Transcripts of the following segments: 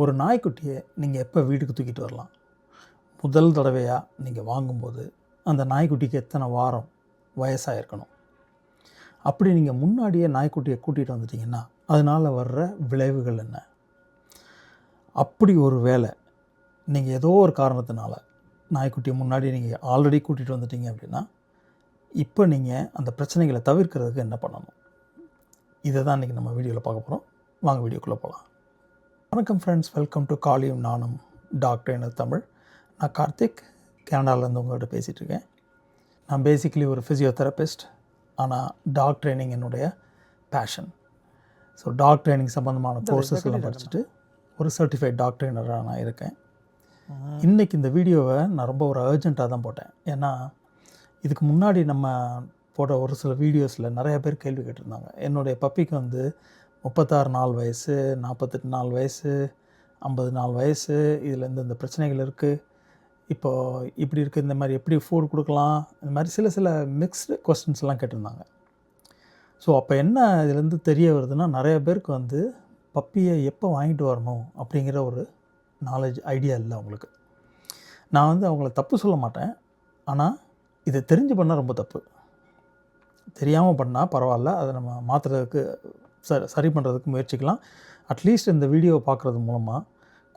ஒரு நாய்க்குட்டியை நீங்கள் எப்போ வீட்டுக்கு தூக்கிட்டு வரலாம்? முதல் தடவையாக நீங்கள் வாங்கும்போது அந்த நாய்க்குட்டிக்கு எத்தனை வாரம் வயசாக இருக்கணும்? அப்படி நீங்கள் முன்னாடியே நாய்க்குட்டியை கூட்டிகிட்டு வந்துட்டீங்கன்னா அதனால் வர்ற விளைவுகள் என்ன? அப்படி ஒரு வேலை நீங்கள் ஏதோ ஒரு காரணத்தினால நாய்க்குட்டியை முன்னாடி நீங்கள் ஆல்ரெடி கூட்டிகிட்டு வந்துட்டீங்க அப்படின்னா இப்போ நீங்கள் அந்த பிரச்சனைகளை தவிர்க்கிறதுக்கு என்ன பண்ணணும்? இதை தான் இன்றைக்கி நம்ம வீடியோவில் பார்க்க போகிறோம் வாங்க வீடியோக்குள்ளே போகலாம். வணக்கம் ஃப்ரெண்ட்ஸ் வெல்கம் டு காலியும் நானும் டாக்டர் எனது தமிழ். நான் கார்த்திக் கனடாவிலேருந்து உங்கள்கிட்ட பேசிகிட்டு இருக்கேன். நான் பேசிக்கலி ஒரு ஃபிசியோதெரபிஸ்ட் ஆனால் டாக் ட்ரைனிங் என்னுடைய பேஷன் ஸோ டாக் ட்ரைனிங் சம்மந்தமான கோர்சஸ் எல்லாம் படிச்சுட்டு ஒரு சர்டிஃபைட் டாக் ட்ரைனராக நான் இருக்கேன். இன்றைக்கி இந்த வீடியோவை நான் ரொம்ப ஒரு அர்ஜெண்ட்டாக தான் போட்டேன். ஏன்னா இதுக்கு முன்னாடி நம்ம போட்ட ஒரு சில வீடியோஸில் நிறைய பேர் கேள்வி கேட்டிருந்தாங்க. என்னுடைய பப்பிக்கு வந்து முப்பத்தாறு நாள் வயசு நாற்பத்தெட்டு நாள் வயசு ஐம்பது நாள் வயசு இதில் இந்த இந்த பிரச்சனைகள் இருக்குது இப்போது இப்படி இருக்குது இந்த மாதிரி எப்படி ஃபுட் கொடுக்கலாம் இந்த மாதிரி சில சில மிக்ஸ்டு கொஸ்டின்ஸ்லாம் கேட்டிருந்தாங்க. ஸோ அப்போ என்ன இதுலேருந்து தெரிய வருதுன்னா நிறைய பேருக்கு வந்து பப்பியை எப்போ வாங்கிட்டு வரணும் அப்படிங்கிற ஒரு நாலேஜ் ஐடியா இல்லை அவங்களுக்கு. நான் வந்து அவங்கள தப்பு சொல்ல மாட்டேன். ஆனால் இதை தெரிஞ்சு பண்ணால் ரொம்ப தப்பு. தெரியாமல் பண்ணால் பரவாயில்ல அதை நம்ம மாற்றுறதுக்கு சரி சரி பண்ணுறதுக்கு முயற்சிக்கலாம். அட்லீஸ்ட் இந்த வீடியோவை பார்க்குறது மூலமாக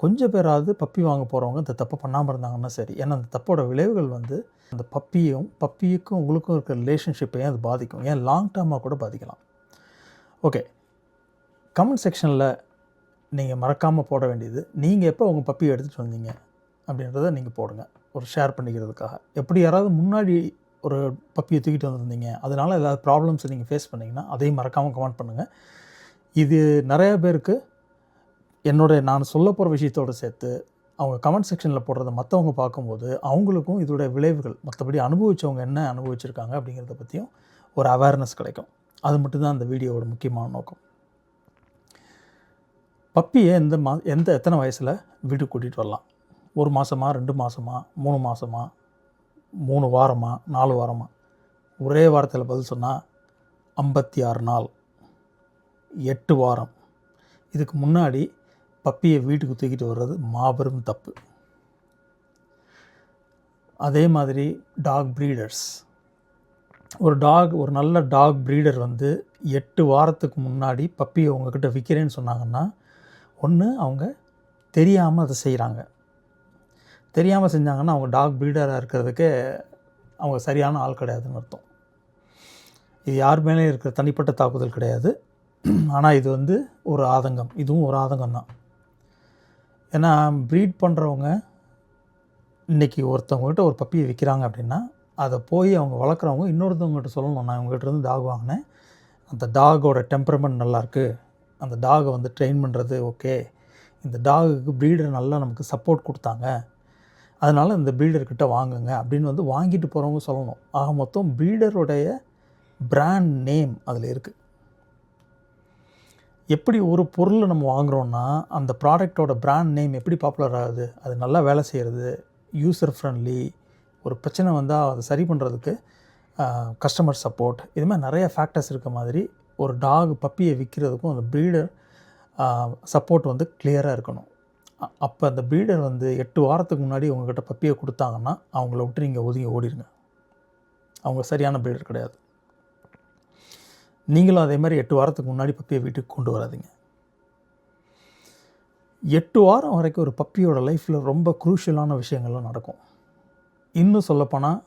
கொஞ்சம் பேராவது பப்பி வாங்க போகிறவங்க இந்த தப்பை பண்ணாமல் இருந்தாங்கன்னா சரி. ஏன்னா அந்த தப்போட விளைவுகள் வந்து அந்த பப்பியும் பப்பியுக்கும் உங்களுக்கும் இருக்கிற ரிலேஷன்ஷிப்பையும் அது பாதிக்கும்? ஏன் லாங் டேர்மாக கூட பாதிக்கலாம்? ஓகே கமெண்ட் செக்ஷனில் நீங்கள் மறக்காமல் போட வேண்டியது நீங்கள் எப்போ உங்கள் பப்பியை எடுத்துகிட்டு வந்தீங்க அப்படின்றத நீங்கள் போடுங்க. ஒரு ஷேர் பண்ணிக்கிறதுக்காக. எப்படி யாராவது முன்னாடி ஒரு பப்பியை தூக்கிட்டு வந்திருந்தீங்க. அதனால் ஏதாவது ப்ராப்ளம்ஸ் நீங்கள் ஃபேஸ் பண்ணிங்கன்னா அதையும் மறக்காமல் கமெண்ட் பண்ணுங்கள் இது நிறைய பேருக்கு என்னுடைய நான் சொல்ல போகிற விஷயத்தோடு சேர்த்து அவங்க கமெண்ட் செக்ஷனில் போடுறத மற்றவங்க பார்க்கும்போது அவங்களுக்கும் இதோட விளைவுகள் மற்றபடி அனுபவித்தவங்க என்ன அனுபவிச்சிருக்காங்க அப்படிங்கிறத பற்றியும் ஒரு அவேர்னஸ் கிடைக்கும். அது மட்டும்தான் அந்த வீடியோவோட முக்கியமான நோக்கம். பப்பியை எந்த மா எந்த எத்தனை வயசில் வீட்டுக்கு கூட்டிகிட்டு வரலாம்? ஒரு மாதமா ரெண்டு மாதமா மூணு மாதமா மூணு வாரமாக நாலு வாரமாக ஒரே வாரத்தில் பதில் சொன்னால் ஐம்பத்தி ஆறு நாள். எட்டு வாரம். இதுக்கு முன்னாடி பப்பியை வீட்டுக்கு தூக்கிட்டு வர்றது மாபெரும் தப்பு. அதே மாதிரி டாக் ப்ரீடர்ஸ். ஒரு டாக் ஒரு நல்ல டாக் ப்ரீடர் வந்து எட்டு வாரத்துக்கு முன்னாடி பப்பியை உங்ககிட்ட விற்கிறேன்னு சொன்னாங்கன்னா ஒன்று அவங்க தெரியாமல் அதை செய்கிறாங்க தெரியாமல் செஞ்சாங்கன்னா அவங்க டாக் ப்ரீடராக இருக்கிறதுக்கே அவங்க சரியான ஆள் கிடையாதுன்னு அர்த்தம். இது யார் மேலே இருக்கிற தனிப்பட்ட தாக்குதல் கிடையாது. ஆனால் இது வந்து ஒரு ஆதங்கம். இதுவும் ஒரு ஆதங்கம் தான். ஏன்னா ப்ரீட் பண்ணுறவங்க இன்றைக்கி ஒருத்தவங்ககிட்ட ஒரு பப்பியை விற்கிறாங்க அப்படின்னா அதை போய் அவங்க வளர்க்குறவங்க இன்னொருத்தவங்ககிட்ட சொல்லணும். நான் இவங்ககிட்ட இருந்து டாக் வாங்கினேன். அந்த டாகோட டெம்பரமெண்ட் நல்லாயிருக்கு அந்த டாகை வந்து ட்ரெயின் பண்ணுறது ஓகே இந்த டாகுக்கு ப்ரீடர் நல்லா நமக்கு சப்போர்ட் கொடுத்தாங்க. அதனால் இந்த ப்ரீடர்கிட்ட வாங்குங்க அப்படின்னு வந்து வாங்கிட்டு போகிறவங்க சொல்லணும். ஆக மொத்தம் ப்ரீடருடைய பிராண்ட் நேம் அதில் இருக்குது எப்படி ஒரு பொருளை நம்ம வாங்குகிறோன்னா அந்த ப்ராடக்டோட பிராண்ட் நேம் எப்படி பாப்புலர் ஆகுது அது நல்லா வேலை செய்கிறது யூசர் ஃப்ரெண்ட்லி ஒரு பிரச்சனை வந்தால் அதை சரி பண்ணுறதுக்கு கஸ்டமர் சப்போர்ட் இது மாதிரி நிறைய ஃபேக்டர்ஸ் இருக்க மாதிரி ஒரு டாக் பப்பியை விற்கிறதுக்கும் அந்த ப்ரீடர் சப்போர்ட் வந்து கிளியராக இருக்கணும். அப்போ அந்த ப்ரீடர் வந்து எட்டு வாரத்துக்கு முன்னாடி உங்ககிட்ட பப்பியை கொடுத்தாங்கன்னா அவங்கள விட்டு நீங்கள் ஒதுங்கி ஓடிடுங்க அவங்க சரியான ப்ரீடர் கிடையாது. நீங்களும் அதே மாதிரி எட்டு வாரத்துக்கு முன்னாடி பப்பியை வீட்டுக்கு கொண்டு வராதிங்க. எட்டு வாரம் வரைக்கும் ஒரு பப்பியோட லைஃப்பில் ரொம்ப குரூஷியலான விஷயங்கள்லாம் நடக்கும். இன்னும் சொல்லப்போனால்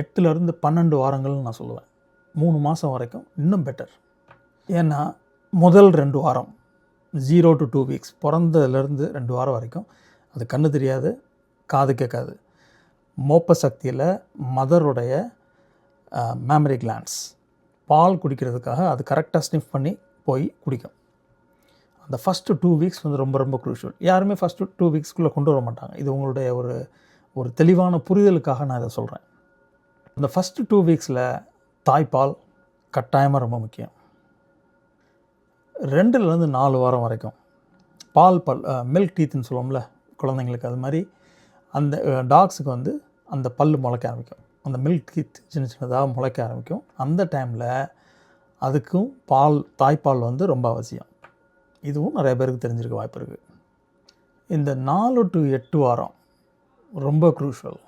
எட்டுலேருந்து பன்னெண்டு வாரங்கள்னு நான் சொல்லுவேன். மூணு மாதம் வரைக்கும் இன்னும் பெட்டர் ஏன்னா முதல் ரெண்டு வாரம் ஜீரோ டு டூ வீக்ஸ் பிறந்ததுலேருந்து ரெண்டு வாரம் வரைக்கும். அது கண்ணு தெரியாது காது கேட்காது. மோப்ப சக்தியில் மதருடைய மேமரி கிளான்ஸ் பால் குடிக்கிறதுக்காக அது கரெக்டாக ஸ்னிஃப் பண்ணி போய் குடிக்கும். அந்த ஃபஸ்ட்டு டூ வீக்ஸ் வந்து ரொம்ப ரொம்ப குரூஷியல் யாருமே ஃபஸ்ட்டு டூ வீக்ஸ்க்குள்ளே கொண்டு வர மாட்டாங்க. இது உங்களுடைய ஒரு ஒரு தெளிவான புரிதலுக்காக நான் இதை சொல்கிறேன் இந்த ஃபஸ்ட்டு டூ வீக்ஸில் தாய்ப்பால் கட்டாயமாக ரொம்ப முக்கியம். ரெண்டுலேருந்து நாலு வாரம் வரைக்கும். பால் பல் மில்க் டீத்துன்னு சொல்லுவோம்ல குழந்தைங்களுக்கு அது மாதிரி அந்த டாக்ஸுக்கு வந்து அந்த பல் முளைக்க ஆரம்பிக்கும். அந்த மில்க் டீத் சின்ன சின்னதாக முளைக்க ஆரம்பிக்கும். அந்த டைமில் அதுக்கும் பால் தாய்ப்பால் வந்து ரொம்ப அவசியம். இதுவும் நிறைய பேருக்கு தெரிஞ்சிருக்க வாய்ப்பு இருக்குது இந்த நாலு டு எட்டு வாரம் ரொம்ப குரூஷுவல்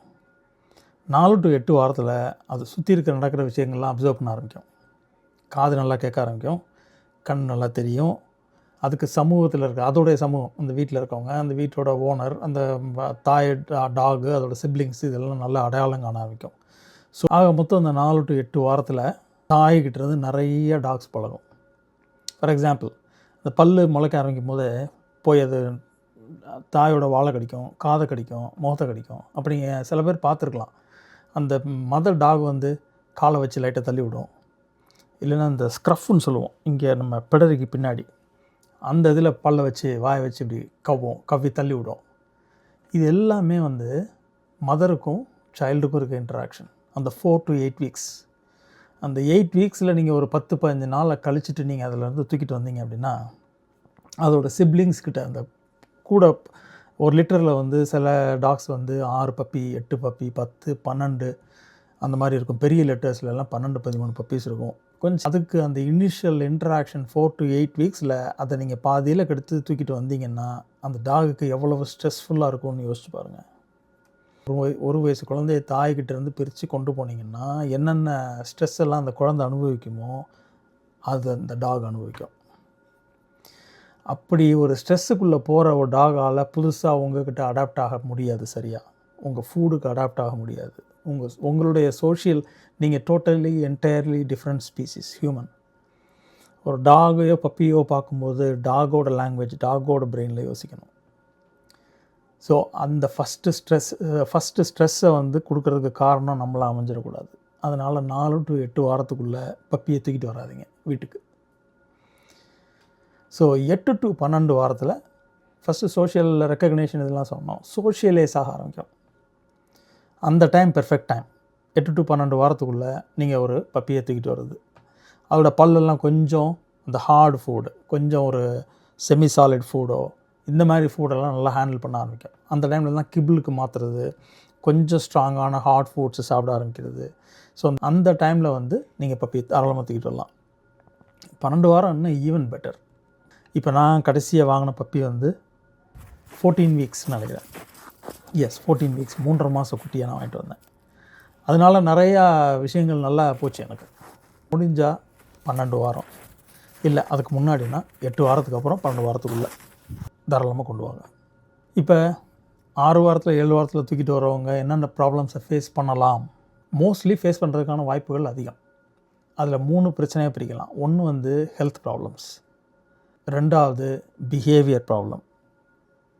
நாலு டு எட்டு வாரத்தில் அது சுற்றி இருக்கிற நடக்கிற விஷயங்கள்லாம் அப்சர்வ் பண்ண ஆரம்பிக்கும். காது நல்லா கேட்க ஆரம்பிக்கும். கண் நல்லா தெரியும். அதுக்கு சமூகத்தில் இருக்க அதோடைய சமூகம் அந்த வீட்டில் இருக்கவங்க அந்த வீட்டோட ஓனர் அந்த தாய் டாகு அதோட சிப்ளிங்ஸ் இதெல்லாம் நல்லா அடையாளம் காண ஆரம்பிக்கும். ஸோ ஆக மொத்தம் அந்த நாலு டு எட்டு வாரத்தில் தாய்கிட்டேருந்து நிறைய டாக்ஸ் பழகும். ஃபார் எக்ஸாம்பிள் அந்த பல்லு முளைக்க ஆரம்பிக்கும் போது போய் அது தாயோட வாழை கடிக்கும் காதை கடிக்கும் முகத்தை கடிக்கும். அப்படிங்க சில பேர் பார்த்துருக்கலாம். அந்த மதர் டாக் வந்து காலை வச்சு லைட்டை தள்ளி விடும். இல்லைன்னா இந்த ஸ்க்ரஃப்னு சொல்லுவோம். இங்கே நம்ம பிடரிக்கு பின்னாடி. அந்த இதில் பல்ல வச்சு வாயை வச்சு இப்படி கவ்வும். கவ்வி தள்ளி விடும் இது எல்லாமே வந்து மதருக்கும் சைல்டுக்கும் இருக்க இன்ட்ராக்ஷன் அந்த ஃபோர் டு எயிட் வீக்ஸ் அந்த எயிட் வீக்ஸில் நீங்கள் ஒரு பத்து பதினஞ்சு நாளை கழிச்சுட்டு நீங்கள் அதிலேருந்து தூக்கிட்டு வந்தீங்க அப்படின்னா அதோட சிப்ளிங்ஸ் கிட்ட அந்த கூட ஒரு லிட்டரில் வந்து சில டாக்ஸ் வந்து ஆறு பப்பி எட்டு பப்பி பத்து பன்னெண்டு அந்த மாதிரி இருக்கும். பெரிய லெட்டர்ஸ்லாம் பன்னெண்டு பதிமூணு பப்பீஸ் இருக்கும். கொஞ்சம் அதுக்கு அந்த initial interaction four to eight வீக்ஸில் அதை நீங்கள் பாதியில் கெடுத்து தூக்கிட்டு வந்தீங்கன்னா அந்த டாகுக்கு எவ்வளவு ஸ்ட்ரெஸ்ஃபுல்லாக இருக்கும்னு யோசிச்சு பாருங்கள் ஒரு ஒரு வயசு குழந்தைய தாய்கிட்ட இருந்து பிரித்து கொண்டு போனீங்கன்னா என்னென்ன ஸ்ட்ரெஸ் எல்லாம் அந்த குழந்தை அனுபவிக்குமோ அது அந்த டாக் அனுபவிக்கும். அப்படி ஒரு ஸ்ட்ரெஸ்ஸுக்குள்ளே போகிற ஒரு டாகால் புதுசாக உங்ககிட்ட அடாப்ட் ஆக முடியாது சரியாக உங்கள் ஃபுட்டுக்கு அடாப்ட் ஆக முடியாது. உங்கள் உங்களுடைய சோஷியல் நீங்கள் totally entirely different species human ஒரு டாகையோ பப்பியோ பார்க்கும்போது டாகோட லாங்குவேஜ் டாகோட பிரெயினில் யோசிக்கணும். ஸோ அந்த ஃபஸ்ட்டு ஸ்ட்ரெஸ் ஃபஸ்ட்டு ஸ்ட்ரெஸ்ஸை வந்து கொடுக்கறதுக்கு காரணம் நம்மளாக அமைஞ்சிடக்கூடாது. அதனால் நாலு டு எட்டு வாரத்துக்குள்ளே பப்பியை தூக்கிட்டு வராதீங்க வீட்டுக்கு. ஸோ எட்டு டு பன்னெண்டு வாரத்தில் ஃபஸ்ட்டு சோஷியல் ரெக்கக்னேஷன் இதெல்லாம் சொன்னோம். சோஷியலைஸ் ஆக ஆரம்பிக்கும் அந்த டைம் பெர்ஃபெக்ட் டைம் எட்டு டு பன்னெண்டு வாரத்துக்குள்ளே நீங்கள் ஒரு பப்பியை தூக்கிட்டு வருது அதோட பல்லெல்லாம் கொஞ்சம் இந்த ஹார்டு ஃபுட் கொஞ்சம் ஒரு செமி சாலிட் ஃபுடோ இந்த மாதிரி ஃபுடெல்லாம் நல்லா ஹேண்டில் பண்ண ஆரம்பிக்கும். அந்த டைம்லலாம் கிபிளுக்கு மாற்றுறது கொஞ்சம் ஸ்ட்ராங்கான ஹார்ட் ஃபுட்ஸ் சாப்பிட ஆரம்பிக்கிறது. ஸோ அந்த டைமில் வந்து நீங்கள் பப்பி தாராளமாக தூக்கிட்டு வரலாம். பன்னெண்டு வாரம் இன்னும் ஈவன் பெட்டர் இப்போ நான் கடைசியாக வாங்கின பப்பி வந்து ஃபோர்டீன் வீக்ஸ் நினைக்கிறேன். எஸ் ஃபோர்டீன் வீக்ஸ் மூன்றரை மாதம் குட்டியை நான் வாங்கிட்டு வந்தேன். அதனால நிறையா விஷயங்கள் நல்லா போச்சு எனக்கு. முடிஞ்சால் பன்னெண்டு வாரம். இல்லை அதுக்கு முன்னாடினா எட்டு வாரத்துக்கு அப்புறம் பன்னெண்டு வாரத்துக்குள்ளே தாராளமாக கொண்டு வாங்க. இப்போ ஆறு வாரத்தில் ஏழு வாரத்தில் தூக்கிட்டு வரவங்க என்னென்ன ப்ராப்ளம்ஸை ஃபேஸ் பண்ணலாம்? மோஸ்ட்லி ஃபேஸ் பண்ணுறதுக்கான வாய்ப்புகள் அதிகம். அதில் மூணு பிரச்சனையாக பிரிக்கலாம். ஒன்று வந்து ஹெல்த் ப்ராப்ளம்ஸ் ரெண்டாவது பிஹேவியர் ப்ராப்ளம்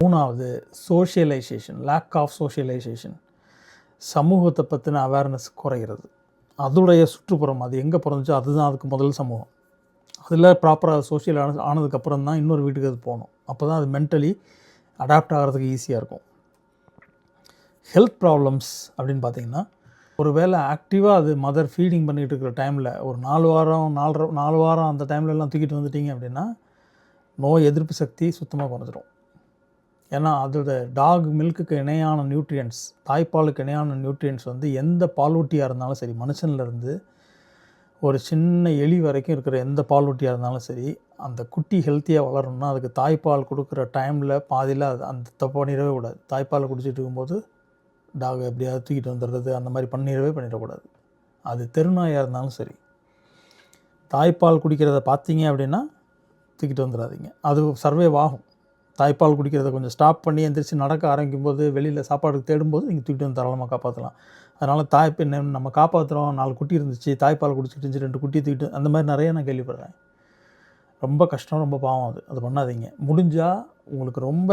மூணாவது சோஷியலைசேஷன் லேக் ஆஃப் சோஷியலைசேஷன் சமூகத்தை பற்றின அவேர்னஸ் குறைகிறது அதோடைய சுற்றுப்புறம் அது எங்கே பிறந்துச்சோ அதுதான் அதுக்கு முதல் சமூகம். அதில் ப்ராப்பராக சோஷியல் ஆன ஆனதுக்கப்புறம் தான் இன்னொரு வீட்டுக்கு அது போகணும். அப்போ தான் அது மென்டலி அடாப்ட் ஆகிறதுக்கு ஈஸியாக இருக்கும். ஹெல்த் ப்ராப்ளம்ஸ் அப்படின்னு பார்த்தீங்கன்னா ஒரு வேளை ஆக்டிவாக அது மதர் ஃபீடிங் பண்ணிகிட்டு இருக்கிற டைமில் ஒரு நாலு வாரம் நாலரை நாலு வாரம் அந்த டைம்லலாம் தூக்கிட்டு வந்துட்டீங்க அப்படின்னா நோய் எதிர்ப்பு சக்தி சுத்தமாக குறைஞ்சிரும். ஏன்னா அதோட டாக் மில்க்குக்கு இணையான நியூட்ரியன்ஸ் தாய்ப்பாலுக்கு இணையான நியூட்ரியன்ஸ் வந்து எந்த பாலூட்டியாக இருந்தாலும் சரி மனுஷன்லேருந்து ஒரு சின்ன எலி வரைக்கும் இருக்கிற எந்த பாலூட்டியாக இருந்தாலும் சரி அந்த குட்டி ஹெல்த்தியாக வளரணும்னா அதுக்கு தாய்ப்பால் கொடுக்குற டைமில் பாதியில் அது அந்த தப்பு பண்ணிடவே கூடாது. தாய்ப்பால் குடிச்சிட்டு இருக்கும்போது டாக் எப்படியாவது தூக்கிட்டு வந்துடுறது அந்த மாதிரி பண்ணிடவே பண்ணிடக்கூடாது. அது தெருநாயாக இருந்தாலும் சரி. தாய்ப்பால் குடிக்கிறத பார்த்தீங்க அப்படின்னா தூக்கிட்டு வந்துடாதீங்க. அது சர்வே ஆகும். தாய்ப்பால் குடிக்கிறத கொஞ்சம் ஸ்டாப் பண்ணி எந்திரிச்சு நடக்க ஆரம்பிக்கும் போது வெளியில் சாப்பாடு தேடும்போது நீங்கள் தூக்கிட்டு வந்து தாராளமாக காப்பாற்றலாம் அதனால் தாய் பெண்ணை நம்ம காப்பாற்றுறோம் நாலு குட்டி இருந்துச்சு தாய்ப்பால் குடிச்சிட்டு இருந்துச்சு ரெண்டு குட்டி தூக்கிட்டு அந்த மாதிரி நிறைய நான் கேள்விப்படுறேன். ரொம்ப கஷ்டம் ரொம்ப பாவம் அது. அது பண்ணாதீங்க. முடிஞ்சால் உங்களுக்கு ரொம்ப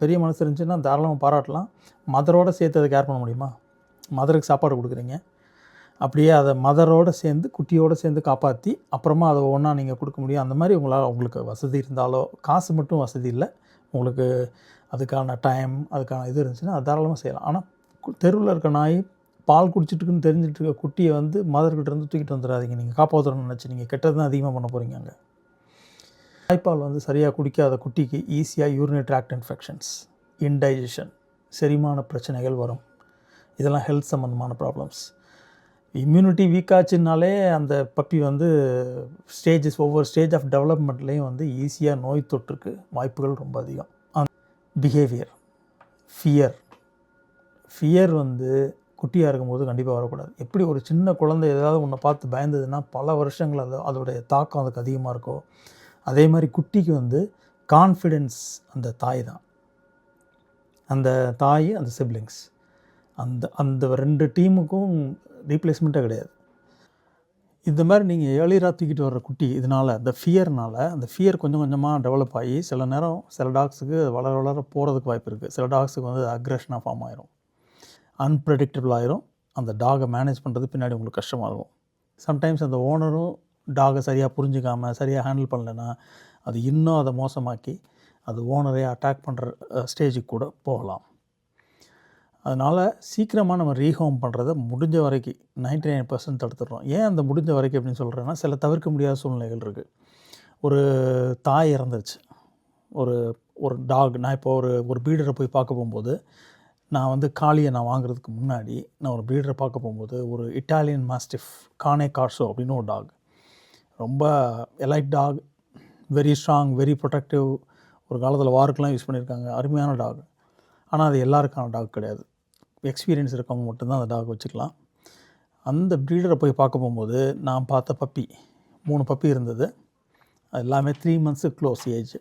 பெரிய மனசு இருந்துச்சுன்னா தாராளமாக பாராட்டலாம். மதரோடு சேர்த்து அதை கேர் பண்ண முடியுமா? மதருக்கு சாப்பாடு கொடுக்குறீங்க. அப்படியே அதை மதரோடு சேர்ந்து குட்டியோடு சேர்ந்து காப்பாற்றி அப்புறமா அதை ஒன்றா நீங்கள் கொடுக்க முடியும். அந்த மாதிரி உங்களால் உங்களுக்கு வசதி இருந்தாலோ காசு மட்டும் வசதி இல்லை. உங்களுக்கு அதுக்கான டைம் அதுக்கான இது இருந்துச்சுன்னா அது தாராளமாக செய்யலாம். ஆனால் தெருவில் இருக்க நாய் பால் குடிச்சிட்டுக்குன்னு தெரிஞ்சிட்டு இருக்க குட்டியை வந்து மதர்கிட்ட இருந்து தூக்கிட்டு வந்துடாதீங்க. நீங்கள் காப்பாற்றணும்னு நினச்சி நீங்கள் கெட்டது தான் அதிகமாக பண்ண போகிறீங்க அங்கே. தாய்ப்பால் வந்து சரியாக குடிக்காத குட்டிக்கு ஈஸியாக யூரினரி ட்ராக்ட் இன்ஃபெக்ஷன்ஸ் இன்டைஜஷன் செரிமான பிரச்சனைகள் வரும். இதெல்லாம் ஹெல்த் சம்மந்தமான ப்ராப்ளம்ஸ் இம்யூனிட்டி வீக் ஆச்சுனாலே அந்த பப்பி வந்து ஸ்டேஜஸ் ஒவ்வொரு ஸ்டேஜ் ஆஃப் டெவலப்மெண்ட்லேயும் வந்து ஈஸியாக நோய் தொற்றுக்கு வாய்ப்புகள் ரொம்ப அதிகம். அந்த பிஹேவியர் ஃபியர் ஃபியர் வந்து குட்டியாக இருக்கும்போது கண்டிப்பாக வரக்கூடாது. எப்படி ஒரு சின்ன குழந்தை ஏதாவது ஒன்றை பார்த்து பயந்ததுன்னா பல வருஷங்கள் அது அதோடைய தாக்கம் அதுக்கு அதிகமாக இருக்கோ அதே மாதிரி குட்டிக்கு வந்து கான்ஃபிடென்ஸ் அந்த தாய் தான். அந்த தாய் அந்த சிப்ளிங்ஸ் அந்த அந்த ரெண்டு டீமுக்கும் ரீப்ளேஸ்மெண்ட்டே கிடையாது. இந்த மாதிரி நீங்கள் ஏழியராக தூக்கிட்டு வர்ற குட்டி இதனால் அந்த ஃபியர்னால் அந்த ஃபியர் கொஞ்சம் கொஞ்சமாக டெவலப் ஆகி சில நேரம் சில டாக்ஸுக்கு வளர வளர போகிறதுக்கு வாய்ப்பு இருக்குது சில டாக்ஸுக்கு வந்து அக்ரெஷனாக ஃபார்ம் ஆயிரும். அன்பிரடிக்டபிள் ஆயிரும். அந்த டாகை மேனேஜ் பண்ணுறது பின்னாடி உங்களுக்கு கஷ்டமாக இருக்கும். சம்டைம்ஸ் அந்த ஓனரும் டாகை சரியாக புரிஞ்சுக்காமல் சரியாக ஹேண்டில் பண்ணலைன்னா அது இன்னும் அதை மோசமாக்கி அது ஓனரே அட்டாக் பண்ணுற ஸ்டேஜுக்கு கூட போகலாம். அதனால் சீக்கிரமாக நம்ம ரீஹோம் பண்ணுறத முடிஞ்ச வரைக்கும் நைன்டி நைன் பர்சன்ட் தடுத்துடுறோம் ஏன் அந்த முடிஞ்ச வரைக்கும் அப்படின்னு சொல்கிறேன்னா சில தவிர்க்க முடியாத சூழ்நிலைகள் இருக்குது ஒரு தாய் இறந்துருச்சு. ஒரு ஒரு டாக் நான் இப்போ ஒரு ஒரு பீடரை போய் பார்க்க போகும்போது நான் வந்து காளியை நான் வாங்குறதுக்கு முன்னாடி நான் ஒரு பீடரை பார்க்க போகும்போது ஒரு இட்டாலியன் மாஸ்டிஃப் கானே கார்சோ அப்படின்னு ஒரு டாக் ரொம்ப elite dog very strong very protective ஒரு காலத்தில் வாருக்கெலாம் யூஸ் பண்ணியிருக்காங்க. அருமையான டாக் ஆனால் அது எல்லாருக்கான டாக் கிடையாது. எக்ஸ்பீரியன்ஸ் இருக்கவங்க மட்டும்தான் அந்த டாக் வச்சுக்கலாம். அந்த ப்ரீடரை போய் பார்க்க போகும்போது நான் பார்த்த பப்பி மூணு பப்பி இருந்தது. அது எல்லாமே three months close age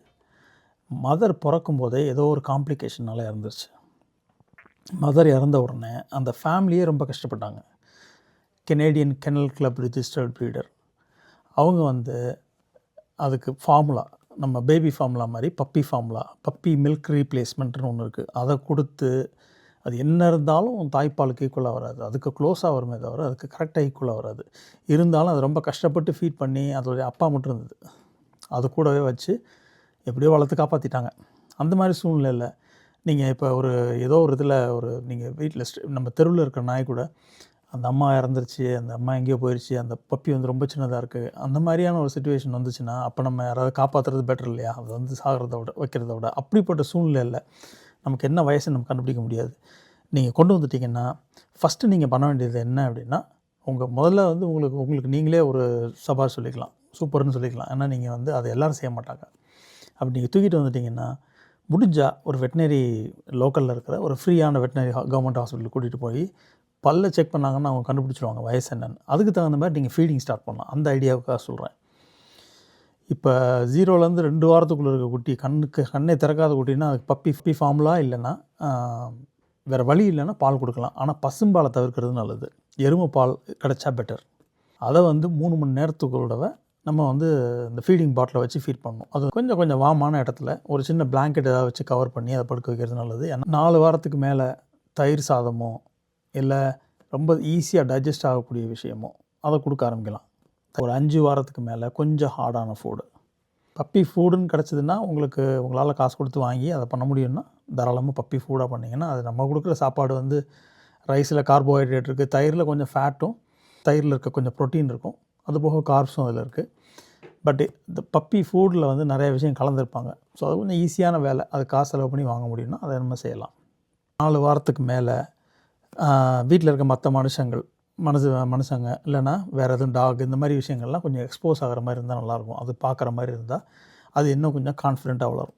mother பிறக்கும் போதே ஏதோ ஒரு காம்ப்ளிகேஷனால் இறந்துருச்சு. மதர் இறந்த உடனே அந்த ஃபேமிலியே ரொம்ப கஷ்டப்பட்டாங்க. Canadian kennel club registered breeder அவங்க வந்து அதுக்கு ஃபார்முலா நம்ம பேபி ஃபார்முலா மாதிரி பப்பி ஃபார்முலா பப்பி மில்க் ரீப்ளேஸ்மெண்ட்னு ஒன்று இருக்குது அதை கொடுத்து அது என்ன இருந்தாலும் தாய்ப்பாலுக்கு ஈக்குவலாக வராது. அதுக்கு க்ளோஸாக வருமே தவிர அதுக்கு கரெக்டாக ஈக்குவலாக வராது. இருந்தாலும் அது ரொம்ப கஷ்டப்பட்டு ஃபீட் பண்ணி அதோடைய அப்பா மட்டும் இருந்தது. அது கூடவே வச்சு எப்படியோ வளர்த்து காப்பாற்றிட்டாங்க அந்த மாதிரி சூழ்நிலையில் நீங்கள் இப்போ ஒரு ஏதோ ஒரு இதில் ஒரு நீங்கள் வீட்டில் நம்ம தெருவில் இருக்கிற நாய் கூட அந்த அம்மா இறந்துருச்சு அந்த அம்மா எங்கேயோ போயிடுச்சு அந்த பப்பி வந்து ரொம்ப சின்னதாக இருக்குது அந்த மாதிரியான ஒரு சுச்சுவேஷன் வந்துச்சுன்னா அப்போ நம்ம யாராவது காப்பாற்றுறது பெட்டர் இல்லையா? அது வந்து சாகிறத விட வைக்கிறத விட. அப்படிப்பட்ட சூழ்நிலையில் நமக்கு என்ன வயசு நம்ம கண்டுபிடிக்க முடியாது. நீங்கள் கொண்டு வந்துட்டிங்கன்னா ஃபஸ்ட்டு நீங்கள் பண்ண வேண்டியது என்ன அப்படின்னா உங்கள் முதல்ல வந்து உங்களுக்கு உங்களுக்கு நீங்களே ஒரு சபா சொல்லிக்கலாம். சூப்பர்னு சொல்லிக்கலாம். ஏன்னா நீங்கள் வந்து அதை எல்லோரும் செய்ய மாட்டாங்க. அப்படி நீங்கள் தூக்கிட்டு வந்துட்டிங்கன்னா முடிஞ்சால் ஒரு வெட்டினரி லோக்கலில் இருக்கிற ஒரு ஃப்ரீயான வெட்டினரி கவர்மெண்ட் ஹாஸ்பிட்டலுக்கு கூட்டிகிட்டு போய் பல்ல செக் பண்ணாங்கன்னா அவங்க கண்டுபிடிச்சிருவாங்க வயசு என்னென்னு. அதுக்கு தகுந்த மாதிரி நீங்கள் ஃபீடிங் ஸ்டார்ட் பண்ணலாம். அந்த ஐடியாவுக்காக சொல்கிறேன் இப்போ ஜீரோலேருந்து ரெண்டு வாரத்துக்குள்ளே இருக்க குட்டி கண்ணுக்கு கண்ணை திறக்காத குட்டின்னா அதுக்கு பப்பி பப்பி ஃபார்ம்லாம் இல்லைன்னா வேறு வழி இல்லைன்னா பால் கொடுக்கலாம். ஆனால் பசும்பாலை தவிர்க்கிறது நல்லது. எருமை பால் கிடச்சா பெட்டர் அதை வந்து மூணு மணி நேரத்துக்குள்ளவே நம்ம வந்து இந்த ஃபீடிங் பாட்டிலை வச்சு ஃபீட் பண்ணணும். அது கொஞ்சம் கொஞ்சம் வாமான இடத்துல ஒரு சின்ன பிளாங்கெட் ஏதாவது வச்சு கவர் பண்ணி அதை படுக்க வைக்கிறது நல்லது. ஏன்னா நாலு வாரத்துக்கு மேலே தயிர் சாதமோ இல்லை ரொம்ப ஈஸியாக டைஜஸ்ட் ஆகக்கூடிய விஷயமோ அதை கொடுக்க ஆரம்பிக்கலாம். ஒரு அஞ்சு வாரத்துக்கு மேலே கொஞ்சம் ஹார்டான ஃபுட்டு பப்பி ஃபுட்டுன்னு கிடச்சிதுன்னா உங்களுக்கு உங்களால் காசு கொடுத்து வாங்கி அதை பண்ண முடியும்னா தாராளமாக பப்பி ஃபுட்டாக பண்ணிங்கன்னா அது நம்ம கொடுக்குற சாப்பாடு வந்து ரைஸில் கார்போஹைட்ரேட் இருக்குது தயிரில் கொஞ்சம் ஃபேட்டும் தயிரில் இருக்க கொஞ்சம் ப்ரோட்டீன் இருக்கும். அது போக கார்ப்ஸும் அதில் இருக்குது பட் இந்த பப்பி ஃபுட்டில் வந்து நிறைய விஷயம் கலந்துருப்பாங்க. ஸோ அது கொஞ்சம் ஈஸியான வேலை. அது காசு செலவு பண்ணி வாங்க முடியும்னா அதை நம்ம செய்யலாம். நாலு வாரத்துக்கு மேலே வீட்டில் இருக்க மற்ற மனுஷங்கள் மனசு மனுஷங்க இல்லைனா வேறு எதுவும் டாக் இந்த மாதிரி விஷயங்கள்லாம் கொஞ்சம் எக்ஸ்போஸ் ஆகிற மாதிரி இருந்தால் நல்லாயிருக்கும். அது பார்க்குற மாதிரி இருந்தால் அது இன்னும் கொஞ்சம் கான்ஃபிடெண்ட்டாக வளரும்.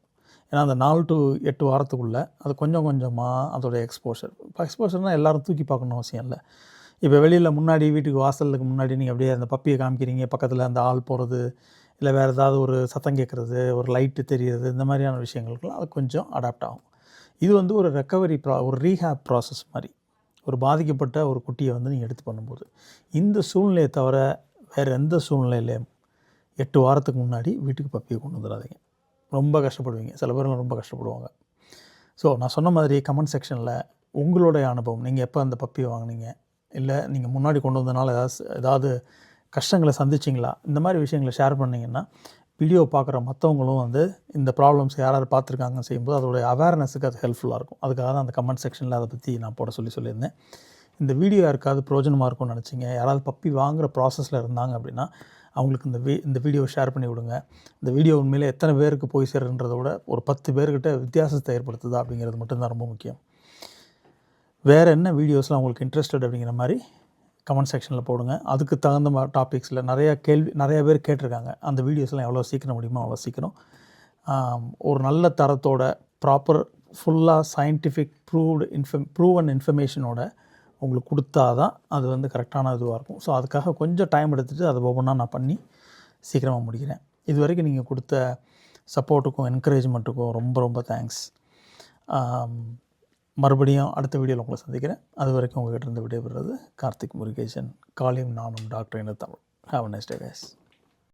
ஏன்னா அந்த நாலு டு எட்டு வாரத்துக்குள்ளே அது கொஞ்சம் கொஞ்சமாக அதோடய எக்ஸ்போஷர் இப்போ எக்ஸ்போஷர்னால் எல்லோரும் தூக்கி பார்க்கணும் அவசியம் இல்லை. இப்போ வெளியில் முன்னாடி வீட்டுக்கு வாசலுக்கு முன்னாடி நீங்கள் அப்படியே அந்த பப்பியை காமிக்கிறீங்க பக்கத்தில் அந்த ஆள் போகிறது இல்லை வேறு ஏதாவது ஒரு சத்தம் கேட்குறது ஒரு லைட்டு தெரியுறது இந்த மாதிரியான விஷயங்களுக்கெல்லாம் அது கொஞ்சம் அடாப்ட் ஆகும். இது வந்து ஒரு ரெக்கவரி ப்ரா ஒரு ரீஹேப் ப்ராசஸ் மாதிரி. ஒரு பாதிக்கப்பட்ட ஒரு குட்டியை வந்து நீங்கள் எடுத்து பண்ணும்போது இந்த சூழ்நிலையை தவிர வேறு எந்த சூழ்நிலையிலையும் எட்டு வாரத்துக்கு முன்னாடி வீட்டுக்கு பப்பியை கொண்டு வந்துடாதீங்க. ரொம்ப கஷ்டப்படுவீங்க. சில பேர் ரொம்ப கஷ்டப்படுவாங்க. ஸோ நான் சொன்ன மாதிரி கமெண்ட் செக்ஷனில் உங்களுடைய அனுபவம். நீங்கள் எப்போ அந்த பப்பியை வாங்கினீங்க? இல்லை நீங்கள் முன்னாடி கொண்டு வந்தனால ஏதாவது ஏதாவது கஷ்டங்களை சந்திச்சிங்களா? இந்த மாதிரி விஷயங்களை ஷேர் பண்ணிங்கன்னா வீடியோ பார்க்குற மற்றவங்களும் வந்து இந்த ப்ராப்ளம்ஸ் யாராவது பார்த்துருக்காங்கன்னு செய்யும்போது அதோடைய அவேர்னஸுக்கு அது ஹெல்ப்ஃபுல்லாக இருக்கும். அதுக்காக தான் அந்த கமெண்ட் செக்ஷனில் அதை பற்றி நான் போட சொல்லி சொல்லியிருந்தேன். இந்த வீடியோ யாருக்காவது பிரோஜனமாக இருக்கும்னு நினச்சிங்க யாராவது பப்பி வாங்குகிற ப்ராசஸில் இருந்தாங்க அப்படின்னா அவங்களுக்கு இந்த வீ இந்த வீடியோவை ஷேர் பண்ணி விடுங்க. இந்த வீடியோ உண்மையில் எத்தனை பேருக்கு போய் சேருன்றத விட ஒரு பத்து பேர்கிட்ட வித்தியாசத்தை ஏற்படுத்துதா அப்படிங்கிறது மட்டும்தான் ரொம்ப முக்கியம். வேறு என்ன வீடியோஸ்லாம் உங்களுக்கு இன்ட்ரெஸ்டட் அப்படிங்கிற மாதிரி கமெண்ட் செக்ஷனில் போடுங்க. அதுக்கு தகுந்த மாதிரி டாபிக்ஸில் நிறையா கேள்வி நிறையா பேர் கேட்டிருக்காங்க. அந்த வீடியோஸ்லாம் எவ்வளோ சீக்கிரம் முடியுமோ அவ்வளோ சீக்கிரம். ஒரு நல்ல தரத்தோட ப்ராப்பர் ஃபுல்லாக சயின்டிஃபிக் ப்ரூவ்டு இன்ஃபம் ப்ரூவன் இன்ஃபர்மேஷனோட உங்களுக்கு கொடுத்தா தான் அது வந்து கரெக்டான இதுவாக இருக்கும். ஸோ அதுக்காக கொஞ்சம் டைம் எடுத்துகிட்டு அதை ஒவ்வொன்றா நான் பண்ணி சீக்கிரமாக முடிக்கிறேன். இது வரைக்கும் நீங்கள் கொடுத்த சப்போர்ட்டுக்கும் என்கரேஜ்மெண்ட்டுக்கும் ரொம்ப ரொம்ப தேங்க்ஸ். மறுபடியும் அடுத்த வீடியோவில் உங்களை சந்திக்கிறேன். அது வரைக்கும் உங்கள்கிட்ட இருந்து விடைபெறுறது கார்த்திக் முருகேசன். காலியும் நானும் டாக்டர் இன Tamil have nice day guys